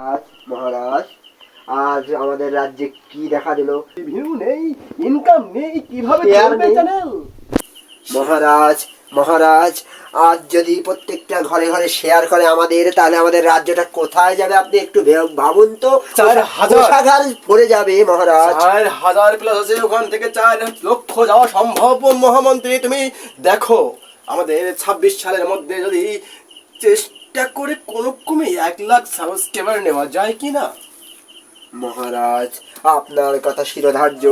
আজ মহারাজ আজ আমাদের রাজ্যে কি দেখা দিল ভিউ নেই ইনকাম নেই কীভাবে চলবে। চ্যানেল মহারাজ মহারাজ আজ যদি প্রত্যেকটা ঘরে ঘরে শেয়ার করে আমাদের তাহলে আমাদের রাজ্যটা কোথায় যাবে আপনি একটু ভাবুন তো চার হাজার। ভরে যাবে মহারাজ চার হাজার প্লাস আছে ওখান থেকে চার লক্ষ যাওয়া সম্ভব মহামন্ত্রী তুমি দেখো আমাদের ছাব্বিশ সালের মধ্যে যদি চেষ্টা করে কোনো কমে এক লাখ সাবস্ক্রাইবার নেওয়া যায় কি না? মহারাজ আপনার কথা শিরোধার্য।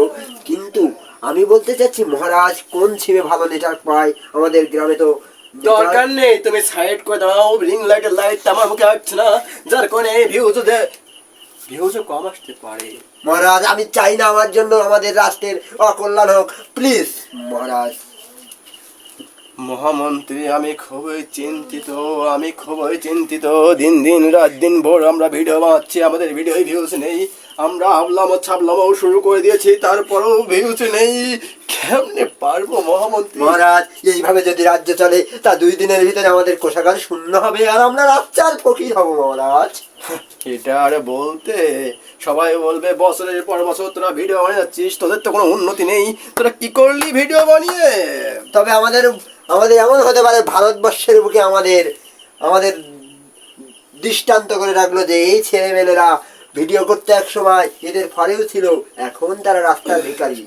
কিন্তু আমি বলতে চাচ্ছি মহারাজ কোন ছিমে ভালো নেটওয়ার্ক পায়? আমাদের গ্রামে তো দরকার নেই তুমি সাইড করে দাও রিং লাইটের লাইট আমার মুখে আসছে না যার কারণে ভিউজ ভিউজও কম আসতে পারে। মহারাজ আমি চাই না আমার জন্য আমাদের রাষ্ট্রের অকল্যাণ হোক প্লিজ মহারাজ মহামন্ত্রী আমি খুবই চিন্তিত আমি খুবই চিন্তিত। দিন দিন রাত দিন ভোর আমরা ভিডিও বানাচ্ছি আমাদের ভিডিও ভিউজ নেই। আমরা হাবলাম ছাবলামও শুরু করে দিয়েছি তারপরেও ভিউজ নেই। কেমনে পারব মহামন্ত্রী? মহারাজ এইভাবে যদি রাজ্য চলে তা দুই দিনের ভিতরে আমাদের কোষাগার শূন্য হবে আর আমরা রাজ্যার ফকির হব মহারাজ। এটা আর বলতে সবাই বলবে বছরের পর বছর তোরা ভিডিও বানিয়ে যাচ্ছিস তোদের তো কোনো উন্নতি নেই। তোরা কি করলি ভিডিও বানিয়ে? তবে আমাদের আমাদের এমন হতে পারে ভারতবর্ষের বুকে আমাদের আমাদের দৃষ্টান্ত করে রাখল যে এই ছেলেমেয়েরা ভিডিও করতে এক সময় এদের ফলেও ছিল এখন তারা রাস্তার ভিখারি।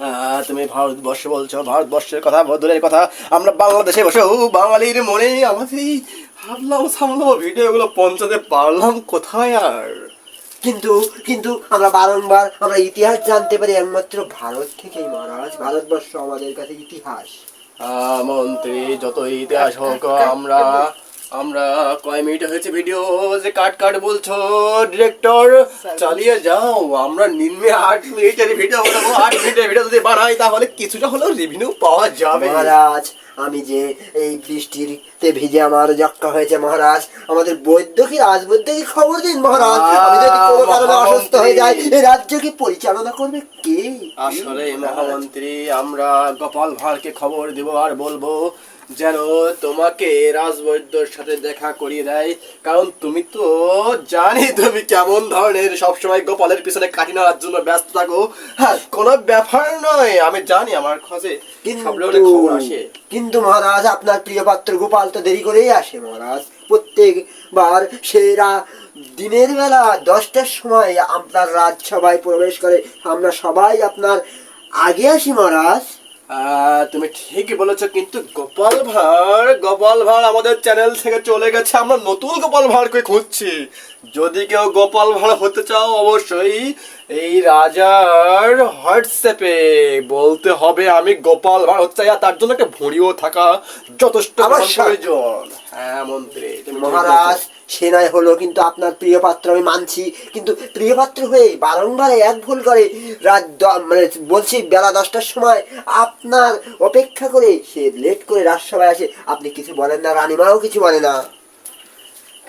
আহ, তুমি ভারতবর্ষ বলছো ভারতবর্ষের কথা বদলের কথা আমরা বাংলাদেশে বসেও বাঙালির মনে আমাদের এই হাবলাম সামলাম ভিডিওগুলো পৌঁছাতে পারলাম কোথায় আর? কিন্তু কিন্তু আমরা বারংবার আমরা ইতিহাস জানতে পারি একমাত্র ভারত থেকেই মহারাজ ভারতবর্ষ আমাদের কাছে ইতিহাস। মন্ত্রী যত ইতিহাস হোক আমরা আমরা কয় মিনিট হয়েছে ভিডিও যে কাট কাট বলছো ডিরেক্টর চালিয়ে যাও। আমরা নিম্নে আট মিনিটের ভিডিও বানাবো। আট মিনিটের ভিডিও যদি বানাই তাহলে কিছুটা হলেও রেভিনিউ পাওয়া যাবে। মহারাজ আমি যে এই বৃষ্টিতে ভিজে আমার যক্কা হয়েছে মহারাজ আমাদের বৈদ্য কি রাজবৈদ্য কি খবর দিন মহারাজ। আমি যদি কারণে অসুস্থ হয়ে যাই এই রাজ্য কি পরিচালনা করবে কে? আসলে মহামন্ত্রী। আমরা গোপাল ভাঁড়কে খবর দেব আর বলব যেন তোমাকে রাজবৈদ্যর সাথে দেখা করিয়ে দেয়। কারণ তুমি তো জানি তুমি কেমন ধরনের সবসময় গোপালের পিছনে কাটি নেওয়ার জন্য ব্যস্ত থাকো। হ্যাঁ কোনো ব্যাপার নয় আমি জানি আমার খোঁজে। কিন্তু খবর আসে। কিন্তু মহারাজ আপনার প্রিয় পাত্র গোপাল তো দেরি করেই আসে মহারাজ। প্রত্যেকবার সেরা দিনের বেলা দশটার সময় আপনার রাজসভায় প্রবেশ করে। আমরা সবাই আপনার আগে আসি মহারাজ। তুমি ঠিকই বলেছ কিন্তু গোপাল ভাঁড় গোপাল ভাঁড় আমাদের চ্যানেল থেকে চলে গেছে। আমরা নতুন গোপাল ভাঁড়কে খুঁজছি। যদি কেউ গোপাল ভাঁড় হতে চাও অবশ্যই এই রাজার হোয়াটসঅ্যাপে বলতে হবে আমি গোপাল ভাঁড় হতে চাই আর তার জন্য একটা ভুঁড়িও থাকা যথেষ্ট প্রয়োজন। মন্ত্রী মহারাজ, সেনায় হলো কিন্তু আপনার প্রিয় পাত্র, আমি মানছি। কিন্তু প্রিয় পাত্র হয়ে বারংবার এক ভুল করে রাত মানে বলছি, বেলা দশটার সময় আপনার অপেক্ষা করে সে লেট করে রাজসভায় আসে। আপনি কিছু বলেন না, রানীমাও কিছু বলে না।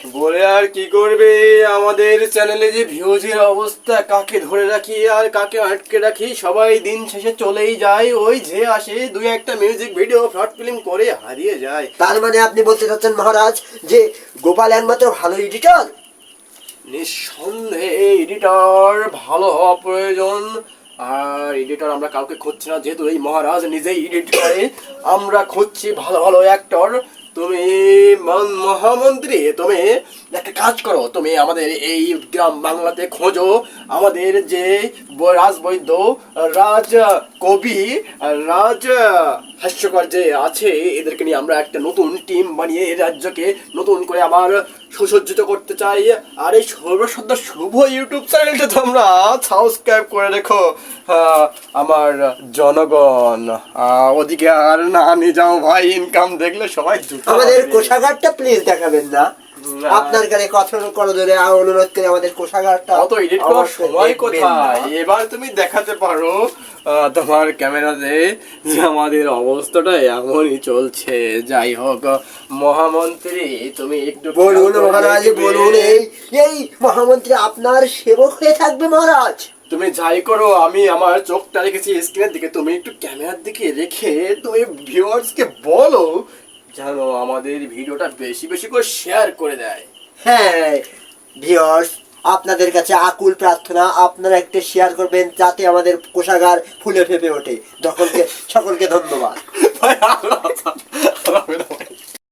বলে আর কি করবে? আমাদের চ্যানেলে যে ভিউজের অবস্থা কাকে ধরে রাখি আর কাকে আটকে রাখি সবাই দিন শেষে চলেই যায়। ওই যে আসে দুই একটা মিউজিক ভিডিও শর্ট ফিল্ম করে হারিয়ে যায়। তার মানে আপনি বলতে চাচ্ছেন মহারাজ যে গোপাল একমাত্র ভালো এডিটর নিঃসন্দেহে এডিটর ভালো হওয়া প্রয়োজন। আর এডিটর আমরা কাউকে খুঁজছি না যেহেতু এই মহারাজ নিজেই এডিট করে আমরা খুঁজছি ভালো ভালো অ্যাক্টর তুমি মান- মহামন্ত্রী, তুমি একটা কাজ করো, তুমি আমাদের এই গ্রাম বাংলাতে খোঁজো, আমাদের যে রাজ রাজবৈদ্য, রাজ কবি, রাজ হাস্যকর যে আছে, এদেরকে নিয়ে আমরা একটা নতুন টিম বানিয়ে এই রাজ্যকে নতুন করে আবার সুসজ্জিত করতে চাই আর এই সর্বসদ্য শুভ ইউটিউব চ্যানেলটা তোমরা সাবস্ক্রাইব করে রেখো আমার জনগণ ওদিকে আর না নিয়ে যাও ভাই ইনকাম দেখলে সবাই আমাদের। কোষাগারটা প্লিজ দেখাবেন না। আপনার কাছে কথা অনুরোধ করে আমাদের কোষাগারটা অত এডিট করার সময় কোথায়? এবার তুমি দেখাতে পারো তোমার ক্যামেরাতে যে আমাদের অবস্থাটা এমনই চলছে। যাই হোক মহামন্ত্রী তুমি একটু বলুন মহারাজ বলুন এই এই মহামন্ত্রী আপনার সেবক হয়ে থাকবে মহারাজ। তুমি যাই করো আমি আমার চোখটা রেখেছি স্ক্রিনের দিকে। তুমি একটু ক্যামেরার দিকে রেখে তুমি ভিউয়ার্সকে বলো যেন আমাদের ভিডিওটা বেশি বেশি করে শেয়ার করে দেয় হ্যাঁ ভিওর্স আপনাদের কাছে আকুল প্রার্থনা আপনারা একটু শেয়ার করবেন যাতে আমাদের কোষাগার ফুলে ফেপে ওঠে সকলকে সকলকে ধন্যবাদ